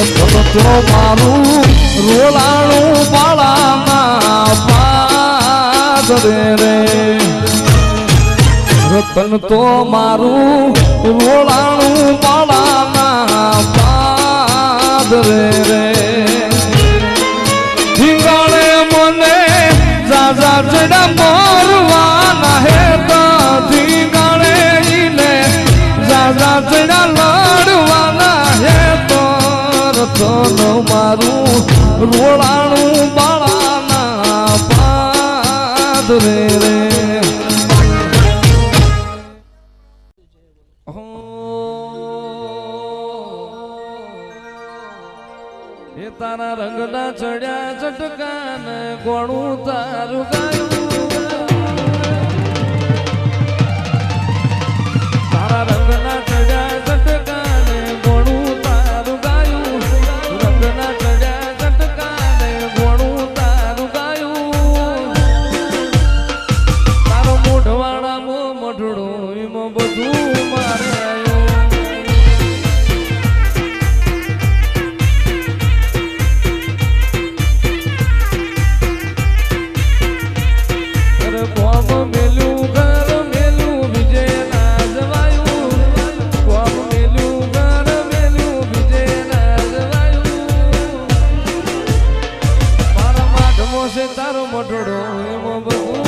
ભક્તો મારું રોલાણું પાળામાં પાદરે રે રતન તો મારું રોલા સુધરે રે એ તારા રંગના ચડ્યા ચટકાને ગોળું તારું ગાયું. છોડો એમાં ભગવાન